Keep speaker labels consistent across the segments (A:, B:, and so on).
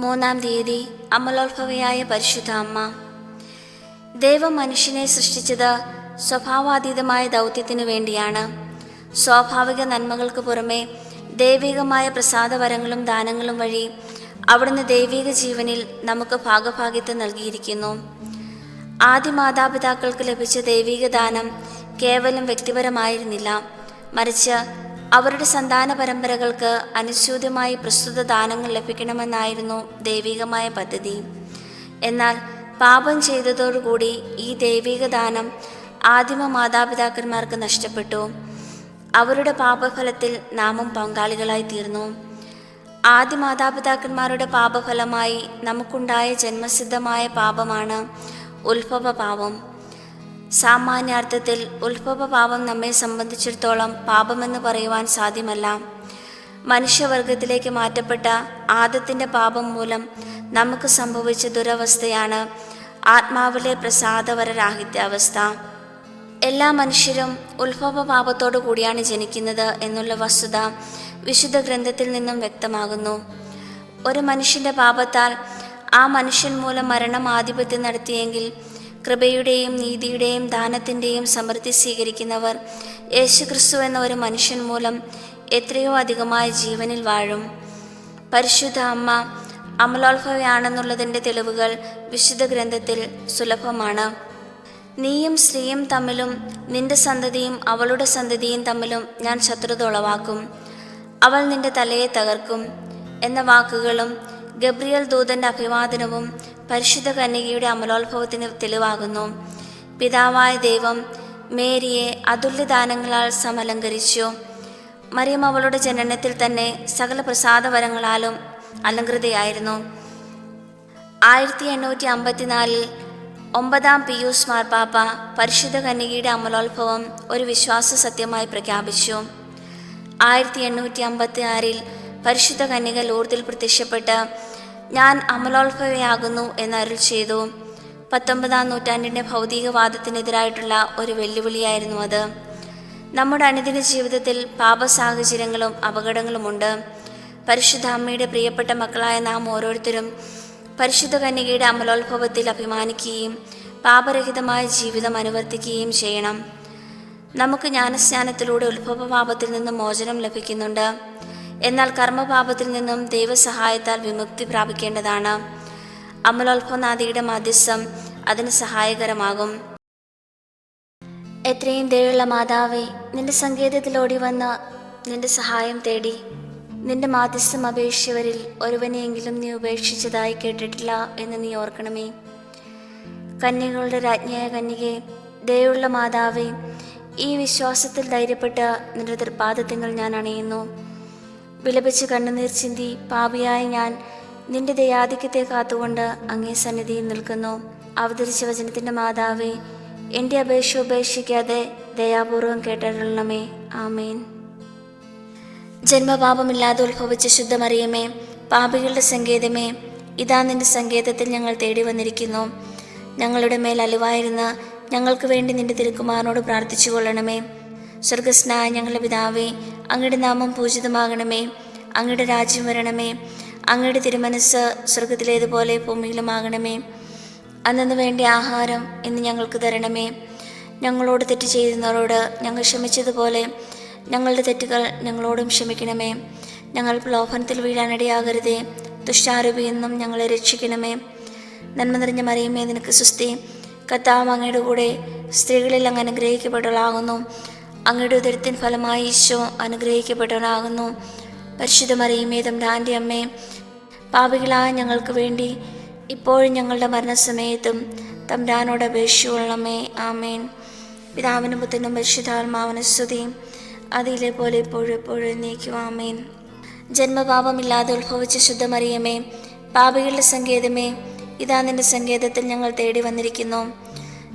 A: മൂന്നാം തീയതി അമലോത്ഭവയായ പരിശുദ്ധ അമ്മ. ദൈവം മനുഷ്യനെ സൃഷ്ടിച്ചത് സ്വഭാവാതീതമായ ദൗത്യത്തിനു വേണ്ടിയാണ്. സ്വാഭാവിക നന്മകൾക്ക് പുറമെ ദൈവികമായ പ്രസാദവരങ്ങളും ദാനങ്ങളും വഴി അവിടുന്ന് ദൈവിക ജീവനിൽ നമുക്ക് ഭാഗഭാഗ്യത്വം നൽകിയിരിക്കുന്നു. ആദ്യ മാതാപിതാക്കൾക്ക് ലഭിച്ച ദൈവിക ദാനം കേവലം വ്യക്തിപരമായിരുന്നില്ല. മറിച്ച് അവരുടെ സന്താന പരമ്പരകൾക്ക് അനുസ്യൂതമായി പ്രസ്തുത ദാനങ്ങൾ ലഭിക്കണമെന്നായിരുന്നു ദൈവികമായ പദ്ധതി. എന്നാൽ പാപം ചെയ്തതോടുകൂടി ഈ ദൈവിക ദാനം ആദിമ മാതാപിതാക്കന്മാർക്ക് നഷ്ടപ്പെട്ടു. അവരുടെ പാപഫലത്തിൽ നാമം പങ്കാളികളായി തീർന്നു. ആദ്യ മാതാപിതാക്കന്മാരുടെ പാപഫലമായി നമുക്കുണ്ടായ ജന്മസിദ്ധമായ പാപമാണ് ഉത്ഭവ പാപം. സാമാന്യാർത്ഥത്തിൽ ഉത്ഭവ പാപം നമ്മെ സംബന്ധിച്ചിടത്തോളം പാപമെന്ന് പറയുവാൻ സാധ്യമല്ല. മനുഷ്യവർഗത്തിലേക്ക് മാറ്റപ്പെട്ട ആദത്തിന്റെ പാപം മൂലം നമുക്ക് സംഭവിച്ച ദുരവസ്ഥയാണ് ആത്മാവിലെ പ്രസാദവരരാഹിത്യാവസ്ഥ. എല്ലാ മനുഷ്യരും ഉത്ഭവ പാപത്തോടു കൂടിയാണ് ജനിക്കുന്നത് എന്നുള്ള വസ്തുത വിശുദ്ധ ഗ്രന്ഥത്തിൽ നിന്നും വ്യക്തമാകുന്നു. ഒരു മനുഷ്യന്റെ പാപത്താൽ ആ മനുഷ്യൻ മൂലം മരണം ആധിപത്യം നടത്തിയെങ്കിൽ കൃപയുടെയും നീതിയുടെയും ദാനത്തിന്റെയും സമൃദ്ധി സ്വീകരിക്കുന്നവർ യേശുക്രിസ്തു എന്ന ഒരു മനുഷ്യൻ മൂലം എത്രയോ അധികമായ ജീവനിൽ വാഴും. പരിശുദ്ധ അമ്മ അമലോത്ഭവയാണെന്നുള്ളതിന്റെ തെളിവുകൾ വിശുദ്ധ ഗ്രന്ഥത്തിൽ സുലഭമാണ്. നീയും സ്ത്രീയും തമ്മിലും നിന്റെ സന്തതിയും അവളുടെ സന്തതിയും തമ്മിലും ഞാൻ ശത്രുത ഉളവാക്കും അവൾ നിന്റെ തലയെ തകർക്കും എന്ന വാക്കുകളും ഗബ്രിയൽ ദൂതന്റെ അഭിവാദനവും പരിശുദ്ധ കന്യകയുടെ അമലോത്ഭവത്തിന് തെളിവാകുന്നു. പിതാവായ ദൈവം മേരിയെ അതുല്യദാനങ്ങളാൽ സമലങ്കരിച്ചു. മറിയം അവളുടെ ജനനത്തിൽ തന്നെ സകല പ്രസാദവരങ്ങളാലും അലങ്കൃതയായിരുന്നു. ആയിരത്തി എണ്ണൂറ്റി അമ്പത്തിനാലിൽ ഒമ്പതാം പിയൂസ് മാർപ്പാപ്പ പരിശുദ്ധ കന്യകയുടെ അമലോത്ഭവം ഒരു വിശ്വാസ സത്യമായി പ്രഖ്യാപിച്ചു. ആയിരത്തി എണ്ണൂറ്റി അമ്പത്തി ആറിൽ പരിശുദ്ധ കന്യക ലൂർദിൽ പ്രത്യക്ഷപ്പെട്ട് ഞാൻ അമലോത്ഭവയാകുന്നു എന്നരുൾ ചെയ്തു. പത്തൊമ്പതാം നൂറ്റാണ്ടിന്റെ ഭൗതികവാദത്തിനെതിരായിട്ടുള്ള ഒരു വെല്ലുവിളിയായിരുന്നു അത്. നമ്മുടെ അനുദിന ജീവിതത്തിൽ പാപ സാഹചര്യങ്ങളും അപകടങ്ങളുമുണ്ട്. പരിശുദ്ധ അമ്മയുടെ പ്രിയപ്പെട്ട മക്കളായ നാം ഓരോരുത്തരും പരിശുദ്ധ കന്യകയുടെ അമലോത്ഭവത്തിൽ അഭിമാനിക്കുകയും പാപരഹിതമായ ജീവിതം അനുവർത്തിക്കുകയും ചെയ്യണം. നമുക്ക് ജ്ഞാനസ്നാനത്തിലൂടെ ഉത്ഭവ പാപത്തിൽ നിന്നും മോചനം ലഭിക്കുന്നുണ്ട്. എന്നാൽ കർമ്മപാപത്തിൽ നിന്നും ദൈവസഹായത്താൽ വിമുക്തി പ്രാപിക്കേണ്ടതാണ്. അമലോത്ഭവനാദിയുടെ മാധ്യസ്ഥം അതിന് സഹായകരമാകും. എത്രയും ദയുള്ള മാതാവേ നിന്റെ സങ്കേതത്തിൽ ഓടി വന്ന് നിന്റെ സഹായം തേടി. നിന്റെ മാധ്യസ്ഥം അപേക്ഷിച്ചവരിൽ ഒരുവനെയെങ്കിലും നീ ഉപേക്ഷിച്ചതായി കേട്ടിട്ടില്ല എന്ന് നീ ഓർക്കണമേ. കന്യകളുടെ രാജ്ഞിയായ കന്യകെ ദയുള്ള മാതാവേ ഈ വിശ്വാസത്തിൽ ധൈര്യപ്പെട്ട് നിന്റെ തൃപ്പാദത്തിങ്ങൾ ഞാൻ അണയുന്നു. വിലപിച്ച് കണ്ണുനീർ ചിന്തി പാപിയായ ഞാൻ നിന്റെ ദയാധിക്യത്തെ കാത്തുകൊണ്ട് അങ്ങേ സന്നിധിയിൽ നിൽക്കുന്നു. അവതരിച്ച വചനത്തിന്റെ മാതാവേ എന്റെ അപേക്ഷ ഉപേക്ഷിക്കാതെ ദയാപൂർവം കേട്ടരുളണമേ. ആമേൻ. ജന്മപാപമില്ലാതെ ഉത്ഭവിച്ച ശുദ്ധമറിയമേ പാപികളുടെ സങ്കേതമേ ഇതാ നിന്റെ സങ്കേതത്തിൽ ഞങ്ങൾ തേടി വന്നിരിക്കുന്നു. ഞങ്ങളുടെ മേൽ അലിവായിരുന്ന ഞങ്ങൾക്ക് വേണ്ടി നിന്റെ തിരുക്കുമാരനോട് പ്രാർത്ഥിച്ചു കൊള്ളണമേ സ്വർഗസ്നായ ഞങ്ങളുടെ പിതാവേ അങ്ങയുടെ നാമം പൂജിതമാകണമേ. അങ്ങയുടെ രാജ്യം വരണമേ. അങ്ങയുടെ തിരുമനസ് സ്വർഗത്തിലേതുപോലെ ഭൂമിയിലുമാകണമേ. അന്നു വേണ്ട ആഹാരം ഇന്ന് ഞങ്ങൾക്ക് തരണമേ. ഞങ്ങളോട് തെറ്റ് ചെയ്യുന്നവരോട് ഞങ്ങൾ ക്ഷമിച്ചതുപോലെ ഞങ്ങളുടെ തെറ്റുകൾ ഞങ്ങളോടും ക്ഷമിക്കണമേ. ഞങ്ങൾ പ്രലോഭനത്തിൽ വീഴാനിടയാകരുതേ ദുഷ്ടാരൂപിയിൽ നിന്നും ഞങ്ങളെ രക്ഷിക്കണമേ. നന്മ നിറഞ്ഞ മറിയുമേ നിനക്ക് സുസ്തി. കത്താവ് അങ്ങയുടെ കൂടെ സ്ത്രീകളിൽ അങ്ങ് അനുഗ്രഹിക്കപ്പെട്ടവളാകുന്നു. അങ്ങയുടെ ഉദരത്തിൻ ഫലമായി ഈശോ അനുഗ്രഹിക്കപ്പെട്ടവനാകുന്നു. പരിശുദ്ധ മറിയുമേ തമ്പ്രാന്റെ അമ്മേ പാപികളായ ഞങ്ങൾക്ക് വേണ്ടി ഇപ്പോഴും ഞങ്ങളുടെ മരണസമയത്തും തമ്പ്രാനോട് അപേക്ഷിച്ചുകൊള്ളണമേ ആമേൻ. പിതാവിനും പുത്രനും പരിശുദ്ധാത്മാവിന് സ്തുതി. അതിലെ പോലെ ഇപ്പോഴും എപ്പോഴും നീക്കും ആമേൻ. ജന്മപാപമില്ലാതെ ഉത്ഭവിച്ച ശുദ്ധമറിയമേ പാപികളുടെ സങ്കേതമേ ഇതാ നിന്റെ സങ്കേതത്തിൽ ഞങ്ങൾ തേടി വന്നിരിക്കുന്നു.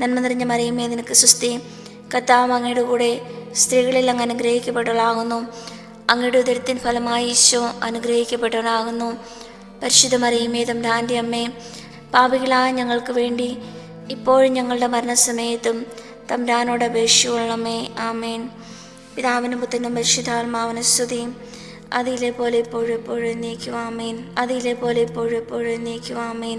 A: നന്മ നിറഞ്ഞ മറിയമ്മേ നിനക്ക് സുസ്തി കത്താവ് അങ്ങയുടെ കൂടെ സ്ത്രീകളിൽ അങ്ങ് അനുഗ്രഹിക്കപ്പെട്ടവളാകുന്നു. അങ്ങയുടെ ഉദരത്തിൻ ഫലമായി ഈശോ അനുഗ്രഹിക്കപ്പെട്ടവനാകുന്നു. പരിശുദ്ധ മറിയുമേ തമ്പ്രാന്റെ അമ്മേ പാപികളായ ഞങ്ങൾക്ക് വേണ്ടി ഇപ്പോഴും ഞങ്ങളുടെ മരണസമയത്തും തമ്പ്രാനോട് അപേക്ഷിച്ചുകൊള്ളണമേ ആമേൻ. പിതാവിനും പുത്രനും പരിശുദ്ധാത്മാവിനും സ്തുതിയും അതിലെ പോലെ എപ്പോഴും എപ്പോഴും നീക്കുവാമേൻ അതിലെ പോലെ എപ്പോഴും എപ്പോഴും നീക്കുവാമേൻ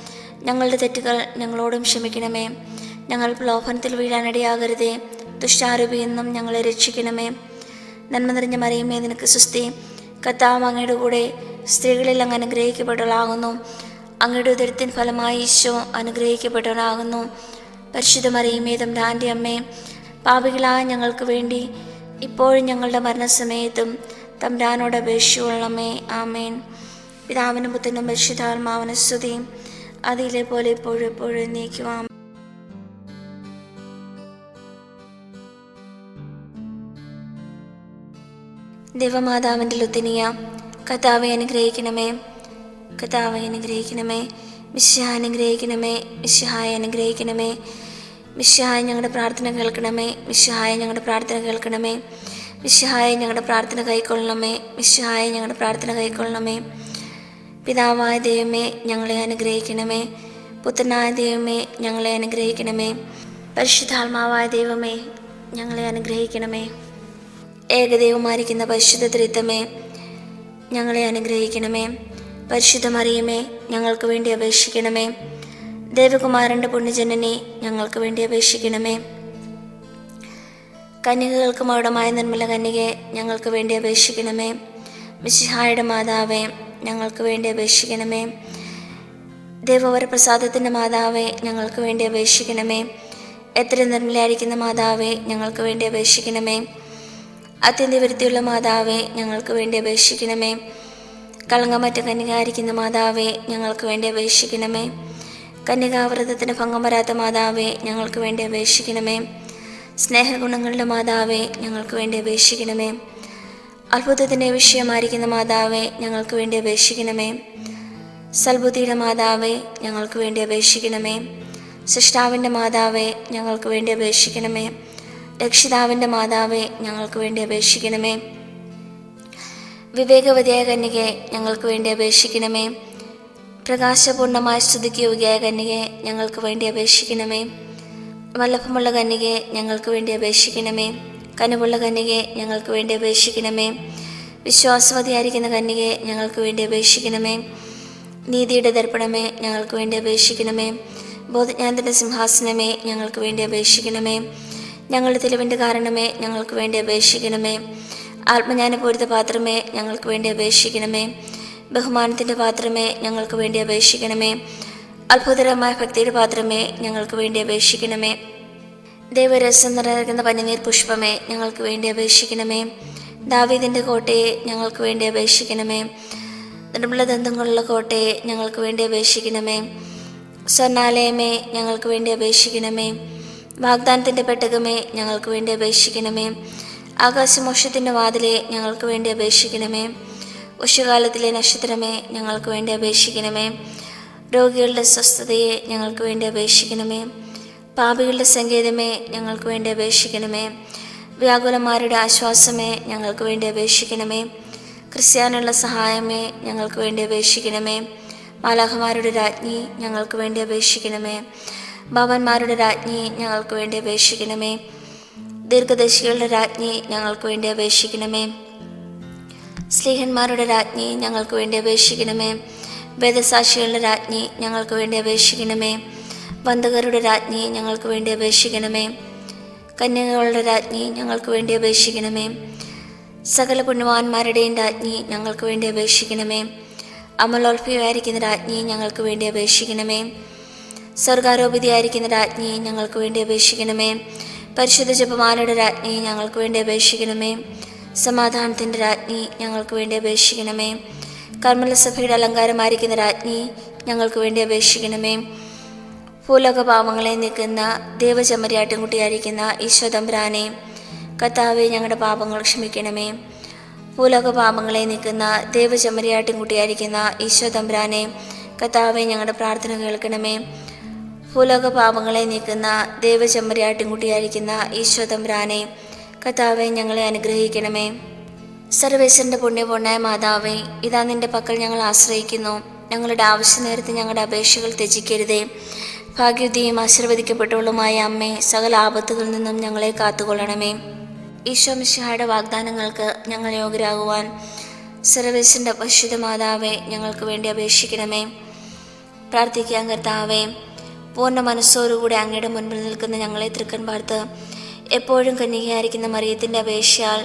A: ഞങ്ങളുടെ തെറ്റുകൾ ഞങ്ങളോടും ക്ഷമിക്കണമേ. ഞങ്ങൾ പ്രലോഭനത്തിൽ വീഴാനിടയാകരുതേ. ദുഷ്ടാരൂപിയിൽ ഞങ്ങളെ രക്ഷിക്കണമേ. നന്മ നിറഞ്ഞ മറിയുമേ നിനക്ക് സുസ്തി കത്താവ് അങ്ങയുടെ കൂടെ സ്ത്രീകളിൽ അങ്ങ് അനുഗ്രഹിക്കപ്പെട്ടവളാകുന്നു. അങ്ങയുടെ ഉദരത്തിൻ ഫലമായി ഈശോ അനുഗ്രഹിക്കപ്പെട്ടവനാകുന്നു. പരിശുദ്ധ മറിയുമേ തമ്പ്രാന്റെ അമ്മേ. പാപികളായ ഞങ്ങൾക്ക് വേണ്ടി ഇപ്പോഴും ഞങ്ങളുടെ മരണസമയത്തും തമ്പ്രാനോട് അപേക്ഷിച്ചുകൊള്ളണമേ. ആമേൻ. പിതാവിനും പുത്രനും പരിശുദ്ധാത്മാവിനും സ്തുതിയും അതിലെ പോലെ ഇപ്പോഴും എപ്പോഴും നീക്കുവാം ദേവമാതാവിന്റെ ലുത്തിനിയ കഥാവെ അനുഗ്രഹിക്കണമേ. കഥാവെ അനുഗ്രഹിക്കണമേ. മിശ്ഹായ അനുഗ്രഹിക്കണമേ. വിശ്വഹായ അനുഗ്രഹിക്കണമേ. വിശ്വഹായ ഞങ്ങളുടെ പ്രാർത്ഥന കേൾക്കണമേ. വിശ്വഹായ ഞങ്ങളുടെ പ്രാർത്ഥന കേൾക്കണമേ. വിശ്വഹായ ഞങ്ങളുടെ പ്രാർത്ഥന കൈക്കൊള്ളണമേ. വിശ്വഹായ ഞങ്ങളുടെ പ്രാർത്ഥന കൈക്കൊള്ളണമേ. പിതാവായ ദൈവമേ ഞങ്ങളെ അനുഗ്രഹിക്കണമേ. പുത്രനായ ദൈവമേ ഞങ്ങളെ അനുഗ്രഹിക്കണമേ. പരിശുദ്ധാത്മാവായ ദൈവമേ ഞങ്ങളെ അനുഗ്രഹിക്കണമേ. ഏകദൈവമായിരിക്കുന്ന പരിശുദ്ധ ത്രിത്വമേ ഞങ്ങളെ അനുഗ്രഹിക്കണമേ. പരിശുദ്ധ മറിയമേ ഞങ്ങൾക്ക് വേണ്ടി അപേക്ഷിക്കണമേ. ദേവകുമാരന്റെ പുണ്യജനനെ ഞങ്ങൾക്ക് വേണ്ടി അപേക്ഷിക്കണമേ. കന്യകകൾക്ക് മൗഢമായ നിർമ്മല കന്യകെ ഞങ്ങൾക്ക് വേണ്ടി അപേക്ഷിക്കണമേ. മിശിഹായുടെ മാതാവേ ഞങ്ങൾക്ക് വേണ്ടി അപേക്ഷിക്കണമേ. ദേവവരപ്രസാദത്തിന്റെ മാതാവേ ഞങ്ങൾക്ക് വേണ്ടി അപേക്ഷിക്കണമേ. എത്ര നിർമ്മലായിരിക്കുന്ന മാതാവേ ഞങ്ങൾക്ക് വേണ്ടി അപേക്ഷിക്കണമേ. അത്യന്തവൃത്തിയുള്ള മാതാവേ ഞങ്ങൾക്ക് വേണ്ടി അപേക്ഷിക്കണമേ. കളങ്കമറ്റ കന്യകായിരിക്കുന്ന മാതാവേ ഞങ്ങൾക്ക് വേണ്ടി അപേക്ഷിക്കണമേ. കന്യകാവ്രതത്തിന് ഭംഗം വരാത്ത മാതാവേ ഞങ്ങൾക്ക് വേണ്ടി അപേക്ഷിക്കണമേ. സ്നേഹഗുണങ്ങളുടെ മാതാവേ ഞങ്ങൾക്ക് വേണ്ടി അപേക്ഷിക്കണമേ. അത്ഭുതത്തിന്റെ വിഷയമായിരിക്കുന്ന മാതാവേ ഞങ്ങൾക്ക് വേണ്ടി അപേക്ഷിക്കണമേ. സൽബുദ്ധിയുടെ മാതാവേ ഞങ്ങൾക്ക് വേണ്ടി അപേക്ഷിക്കണമേ. സൃഷ്ടാവിന്റെ മാതാവേ ഞങ്ങൾക്ക് വേണ്ടി അപേക്ഷിക്കണമേ. രക്ഷിതാവിന്റെ മാതാവേ ഞങ്ങൾക്ക് വേണ്ടി അപേക്ഷിക്കണമേ. വിവേകവതിയായ കന്യകെ ഞങ്ങൾക്ക് വേണ്ടി അപേക്ഷിക്കണമേ. പ്രകാശപൂർണമായ സ്തുതിക്ക് യോഗ്യായ കന്യകെ ഞങ്ങൾക്ക് വേണ്ടി അപേക്ഷിക്കണമേ. വല്ലഭമുള്ള കന്യകെ ഞങ്ങൾക്ക് വേണ്ടി അപേക്ഷിക്കണമേ. കനുവുള്ള കന്യകെ ഞങ്ങൾക്ക് വേണ്ടി അപേക്ഷിക്കണമേ. വിശ്വാസവതിയായിരിക്കുന്ന കന്യകെ ഞങ്ങൾക്ക് വേണ്ടി അപേക്ഷിക്കണമേ. നീതിയുടെ ദർപ്പണമേ ഞങ്ങൾക്ക് വേണ്ടി അപേക്ഷിക്കണമേ. ബോധജ്ഞാനത്തിന്റെ സിംഹാസനമേ ഞങ്ങൾക്ക് വേണ്ടി അപേക്ഷിക്കണമേ. ഞങ്ങളുടെ തെളിവിന്റെ കാരണമേ ഞങ്ങൾക്ക് വേണ്ടി അപേക്ഷിക്കണമേ. ആത്മജ്ഞാനപൂരിത പാത്രമേ ഞങ്ങൾക്ക് വേണ്ടി അപേക്ഷിക്കണമേ. ബഹുമാനത്തിന്റെ പാത്രമേ ഞങ്ങൾക്ക് വേണ്ടി അപേക്ഷിക്കണമേ. അത്ഭുതകരമായ ഭക്തിയുടെ പാത്രമേ ഞങ്ങൾക്ക് വേണ്ടി അപേക്ഷിക്കണമേ. ദൈവരസം നിറനിൽക്കുന്ന പനിനീർ പുഷ്പമേ ഞങ്ങൾക്ക് വേണ്ടി അപേക്ഷിക്കണമേ. ദാവീദിന്റെ കോട്ടയെ ഞങ്ങൾക്ക് വേണ്ടി അപേക്ഷിക്കണമേ. നിർമ്മല ദന്തങ്ങളുള്ള കോട്ടയെ ഞങ്ങൾക്ക് വേണ്ടി അപേക്ഷിക്കണമേ. സ്വർണാലയമേ ഞങ്ങൾക്ക് വേണ്ടി അപേക്ഷിക്കണമേ. വാഗ്ദാനത്തിന്റെ പെട്ടകമേ ഞങ്ങൾക്ക് വേണ്ടി അപേക്ഷിക്കണമേ. ആകാശമോക്ഷത്തിന്റെ വാതിലെ ഞങ്ങൾക്ക് വേണ്ടി അപേക്ഷിക്കണമേ. ഉഷകാലത്തിലെ നക്ഷത്രമേ ഞങ്ങൾക്ക് വേണ്ടി അപേക്ഷിക്കണമേ. രോഗികളുടെ സ്വസ്ഥതയെ ഞങ്ങൾക്ക് വേണ്ടി അപേക്ഷിക്കണമേ. പാപികളുടെ സങ്കേതമേ ഞങ്ങൾക്ക് വേണ്ടി അപേക്ഷിക്കണമേ. വ്യാകുലന്മാരുടെ ആശ്വാസമേ ഞങ്ങൾക്ക് വേണ്ടി അപേക്ഷിക്കണമേ. ക്രിസ്ത്യാനുള്ള സഹായമേ ഞങ്ങൾക്ക് വേണ്ടി അപേക്ഷിക്കണമേ. മാലാഹമാരുടെ രാജ്ഞി ഞങ്ങൾക്ക് വേണ്ടി അപേക്ഷിക്കണമേ. ഭവന്മാരുടെ രാജ്ഞി ഞങ്ങൾക്ക് വേണ്ടി അപേക്ഷിക്കണമേ. ദീർഘദശികളുടെ രാജ്ഞി ഞങ്ങൾക്ക് വേണ്ടി അപേക്ഷിക്കണമേ. സ്ലീഹന്മാരുടെ രാജ്ഞി ഞങ്ങൾക്ക് വേണ്ടി അപേക്ഷിക്കണമേ. വേദസാക്ഷികളുടെ രാജ്ഞി ഞങ്ങൾക്ക് വേണ്ടി അപേക്ഷിക്കണമേ. ബന്ധകരുടെ രാജ്ഞിയെ ഞങ്ങൾക്ക് വേണ്ടി അപേക്ഷിക്കണമേ. കന്യകകളുടെ രാജ്ഞി ഞങ്ങൾക്ക് വേണ്ടി അപേക്ഷിക്കണമേ. സകല പുണ്യവാന്മാരുടെയും രാജ്ഞി ഞങ്ങൾക്ക് വേണ്ടി അപേക്ഷിക്കണമേ. അമലോൽഫിയായിരിക്കുന്ന രാജ്ഞി ഞങ്ങൾക്ക് വേണ്ടി അപേക്ഷിക്കണമേ. സ്വർഗാരോപിതയായിരിക്കുന്ന രാജ്ഞി ഞങ്ങൾക്ക് വേണ്ടി അപേക്ഷിക്കണമേ. പരിശുദ്ധ ജപമാലയുടെ രാജ്ഞി ഞങ്ങൾക്ക് വേണ്ടി അപേക്ഷിക്കണമേ. സമാധാനത്തിന്റെ രാജ്ഞി ഞങ്ങൾക്ക് വേണ്ടി അപേക്ഷിക്കണമേ. കർമ്മലസഭയുടെ അലങ്കാരമായിരിക്കുന്ന രാജ്ഞി ഞങ്ങൾക്ക് വേണ്ടി അപേക്ഷിക്കണമേ. ഭൂലോക പാപങ്ങളെ നീക്കുന്ന ദേവചമരിയാട്ടിൻകുട്ടിയായിരിക്കുന്ന ഈശോ തമ്പുരാനെ കത്താവെ ഞങ്ങളുടെ പാപങ്ങൾ ക്ഷമിക്കണമേ. ഭൂലോക പാപങ്ങളെ നീക്കുന്ന ദേവചമരിയാട്ടിൻകുട്ടിയായിരിക്കുന്ന ഈശോ തമ്പുരാനെ കത്താവെ ഞങ്ങളുടെ പ്രാർത്ഥന കേൾക്കണമേ. ഭൂലോക പാപങ്ങളെ നീക്കുന്ന ദേവചമരിയാട്ടിൻകുട്ടിയായിരിക്കുന്ന ഈശോ തമ്പുരാനെ കത്താവെ ഞങ്ങളെ അനുഗ്രഹിക്കണമേ. സർവേശ്വരന്റെ പുണ്യപൂർണായ മാതാവേ ഇതാ നിന്റെ പക്കൽ ഞങ്ങൾ ആശ്രയിക്കുന്നു. ഞങ്ങളുടെ ആവശ്യം നേരത്തെ ഞങ്ങളുടെ അപേക്ഷകൾ ത്യജിക്കരുതേ. ഭാഗ്യവതിയും ആശീർവദിക്കപ്പെട്ടവളുമായ അമ്മേ സകല ആപത്തുകളിൽ നിന്നും ഞങ്ങളെ കാത്തുകൊള്ളണമേ. ഈശോ മിശിഹായുടെ വാഗ്ദാനങ്ങൾക്ക് ഞങ്ങൾ യോഗ്യരാകുവാൻ സർവേശ്വരന്റെ പരിശുദ്ധ മാതാവേ ഞങ്ങൾക്ക് വേണ്ടി അപേക്ഷിക്കണമേ. പ്രാർത്ഥിക്കാൻ കർത്താവേ പൂർണ മനസ്സോടുകൂടി അങ്ങയുടെ മുൻപിൽ നിൽക്കുന്ന ഞങ്ങളെ തൃക്കൻ പാർത്ത് എപ്പോഴും കന്യകയായിരിക്കുന്ന മറിയത്തിന്റെ അപേക്ഷയാൽ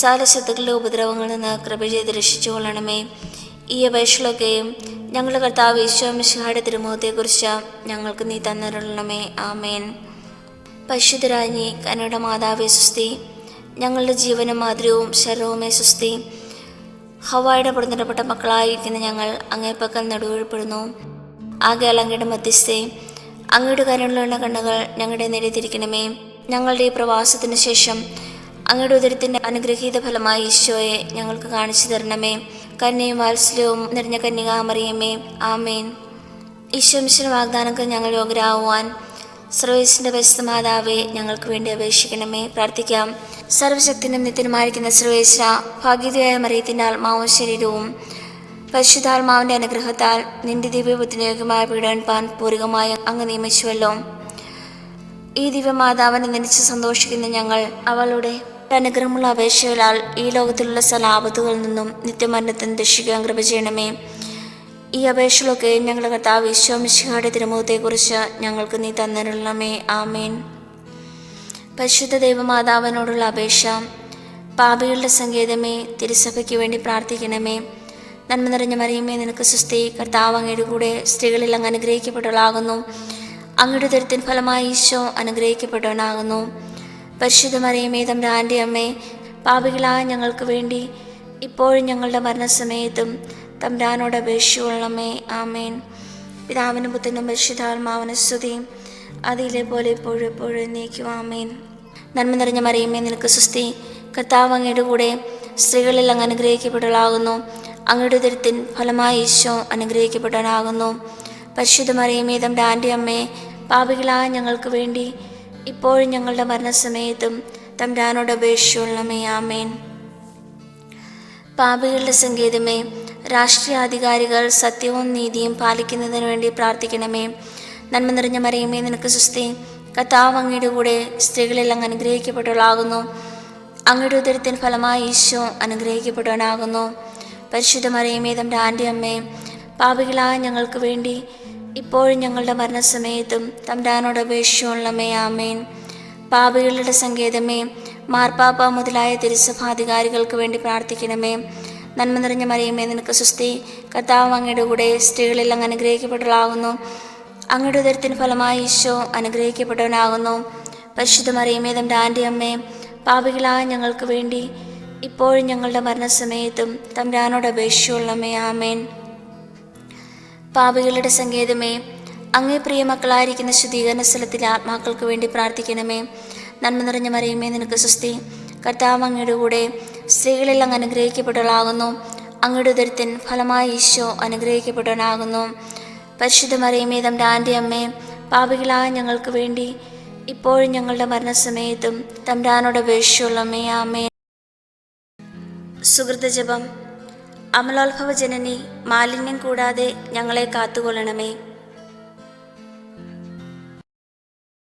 A: സകല ശത്രുക്കളുടെ ഉപദ്രവങ്ങളിൽ നിന്ന് കൃപ ചെയ്ത് രക്ഷിച്ചു കൊള്ളണമേ ഈ അപേക്ഷകളൊക്കെയും ഞങ്ങളുടെ കർത്താവ് ഈശോമിശിഹായുടെ തിരുമുഖത്തെക്കുറിച്ച് ഞങ്ങൾക്ക് നീ തന്നിരണമേ ആമേൻ. പരിശുദ്ധരാജ്ഞി കനയുടെ മാതാവേ സുസ്തി ഞങ്ങളുടെ ജീവനും മാതൃവും ശരവുമേ സുസ്തി ഹവായുടെ പുറന്നിടപ്പെട്ട മക്കളായിരിക്കുന്ന ഞങ്ങൾ അങ്ങേപ്പക്കൽ നടുവീഴ്പ്പെടുന്നു. ആകെ അങ്ങയുടെ മധ്യസ്ഥേ അങ്ങയുടെ കരുണയുള്ള കണ്ണുകൾ ഞങ്ങളുടെ നേരെ തിരിക്കണമേ. ഞങ്ങളുടെ ഈ പ്രവാസത്തിന് ശേഷം അങ്ങയുടെ ഉദരത്തിന്റെ അനുഗ്രഹീത ഫലമായി ഈശോയെ ഞങ്ങൾക്ക് കാണിച്ചു തരണമേ. കന്യയും വാത്സല്യവും നിറഞ്ഞ കന്യകാമറിയമേ ആമേൻ. ഈശോമിശ്വര വാഗ്ദാനങ്ങൾ ഞങ്ങൾ യോഗ്യരാകുവാൻ സർവേസിന്റെ പരിശുദ്ധ മാതാവെ ഞങ്ങൾക്ക് വേണ്ടി അപേക്ഷിക്കണമേ. പ്രാർത്ഥിക്കാം. സർവശക്തിനും നിത്യനുമായിരിക്കുന്ന സർവേശ്വര ഭാഗ്യതയായ മറിയത്തിന്റെ ആത്മാവും ശരീരവും പരിശുദ്ധാത്മാവിന്റെ അനുഗ്രഹത്താൽ നിന്റെ ദിവ്യബുദ്ധിനിയോഗമായ പീഡൻപാൻ പൂർവികമായി അങ്ങ് നിയമിച്ചുവല്ലോ. ഈ ദിവ്യമാതാവിനെ നിനച്ച് സന്തോഷിക്കുന്ന ഞങ്ങൾ അവളുടെ അനുഗ്രഹമുള്ള അപേക്ഷകളാൽ ഈ ലോകത്തിലുള്ള സകല ആപത്തുകളിൽ നിന്നും നിത്യമരണത്തിന് രക്ഷിക്കാൻ കൃപ ചെയ്യണമേ. ഈ അപേക്ഷകളൊക്കെ ഞങ്ങളുടെ കർത്താവ് വിശ്വമിശിഹായുടെ തിരുമുഖത്തെക്കുറിച്ച് ഞങ്ങൾക്ക് നീ തന്നിരണമേ ആമേൻ. പരിശുദ്ധ ദൈവമാതാവിനോടുള്ള അപേക്ഷ പാപികളുടെ സങ്കേതമേ തിരുസഭയ്ക്ക് വേണ്ടി പ്രാർത്ഥിക്കണമേ. നന്മ നിറഞ്ഞ മറിയുമേ നിനക്ക് സുസ്തി കർത്താവ് അങ്ങയുടെ കൂടെ സ്ത്രീകളിൽ അങ്ങ് അനുഗ്രഹിക്കപ്പെട്ടവളാകുന്നു. അങ്ങയുടെ ദുരിതത്തിൻ ഫലമായി ഈശോ അനുഗ്രഹിക്കപ്പെട്ടവനാകുന്നു. പരിശുദ്ധ മറിയമേ തമ്പ്രാന്റെ അമ്മേ പാപികളായ ഞങ്ങൾക്ക് വേണ്ടി ഇപ്പോഴും ഞങ്ങളുടെ മരണസമയത്തും തമ്പ്രാനോട് അപേക്ഷിച്ചുകൊള്ളണമേ ആമേൻ. പിതാവിനും പുത്രനും പരിശുദ്ധാത്മാവിന് സ്തുതിയും അതിലെ പോലെ ഇപ്പോഴും എപ്പോഴും നീക്കും ആമേൻ. നന്മ നിറഞ്ഞ മറിയമേ നിനക്ക് സുസ്തി കർത്താവ് അങ്ങയുടെ കൂടെ സ്ത്രീകളിൽ അങ്ങ് അനുഗ്രഹിക്കപ്പെട്ടവളാകുന്നു. അങ്ങയുടെ ദുരിതത്തിൻ ഫലമായി ഈശോ അനുഗ്രഹിക്കപ്പെട്ടവനാകുന്നു പരിശുദ്ധ മറിയമേ തമ്പ്രാന്റെ അമ്മേ പാപികളായ ഞങ്ങൾക്ക് വേണ്ടി ഇപ്പോഴും ഞങ്ങളുടെ മരണസമയത്തും തമ്പ്രാനോട് അപേക്ഷിച്ചുള്ളമേ ആമേൻ. പാപികളുടെ സങ്കേതമേ രാഷ്ട്രീയാധികാരികൾ സത്യവും നീതിയും പാലിക്കുന്നതിന് വേണ്ടി പ്രാർത്ഥിക്കണമേ. നന്മ നിറഞ്ഞ മറിയമേ നിനക്ക് സുസ്തി കത്താവ് അങ്ങയുടെ കൂടെ സ്ത്രീകളിൽ അങ്ങ് അനുഗ്രഹിക്കപ്പെട്ടവളാകുന്നു. അങ്ങയുടെ ഉദരത്തിന് ഫലമായി ഈശോ അനുഗ്രഹിക്കപ്പെട്ടവനാകുന്നു. പരിശുദ്ധ മറിയമേ ആന്റെ അമ്മേ പാപികളായ ഞങ്ങൾക്ക് വേണ്ടി ഇപ്പോഴും ഞങ്ങളുടെ മരണസമയത്തും തമ്പ്രാനോട് അപേക്ഷിച്ചുള്ളമേ ആമേൻ. പാപികളുടെ സങ്കേതമേ മാർപ്പാപ്പ മുതലായ തിരുസഭാധികാരികൾക്ക് വേണ്ടി പ്രാർത്ഥിക്കണമേ. നന്മ നിറഞ്ഞ മറിയമേ നിനക്ക് സുസ്തി കർത്താവ് അങ്ങയുടെ കൂടെ സ്ത്രീകളിൽ അങ്ങ് അനുഗ്രഹിക്കപ്പെട്ടവളാകുന്നു. അങ്ങയുടെ ഉദരത്തിന് ഫലമായി ഈശോ അനുഗ്രഹിക്കപ്പെട്ടവനാകുന്നു. പരിശുദ്ധ മറിയമേ തന്റെ അമ്മേ പാപികളായ ഞങ്ങൾക്ക് വേണ്ടി ഇപ്പോഴും ഞങ്ങളുടെ മരണസമയത്തും തമ്പ്രാനോട് അപേക്ഷിച്ചുള്ളമേ ആമേൻ. പാപികളുടെ സങ്കേതമേ അങ്ങേ പ്രിയമക്കളായിരിക്കുന്ന ശുദ്ധീകരണ സ്ഥലത്തിലെ ആത്മാക്കൾക്ക് വേണ്ടി പ്രാർത്ഥിക്കണമേ. നന്മ നിറഞ്ഞ മറിയമേ നിനക്ക് സുസ്തി കർത്താവ് അങ്ങയുടെ കൂടെ സ്ത്രീകളിൽ അങ്ങ് അനുഗ്രഹിക്കപ്പെട്ടവളാകുന്നു. അങ്ങയുടെ ഉദരത്തിൻ ഫലമായി ഈശോ അനുഗ്രഹിക്കപ്പെട്ടവനാകുന്നു. പരിശുദ്ധ മറിയമേ തന്റെ ആന്റെ അമ്മേ പാപികളായ ഞങ്ങൾക്ക് വേണ്ടി ഇപ്പോഴും ഞങ്ങളുടെ മരണസമയത്തും തമ്പ്രാനോട് അപേക്ഷിച്ചുള്ളമേ ആമേ സുഹൃത്ത ജപം. അമലോത്ഭവ ജനനി മാലിന്യം കൂടാതെ ഞങ്ങളെ കാത്തുകൊള്ളണമേ.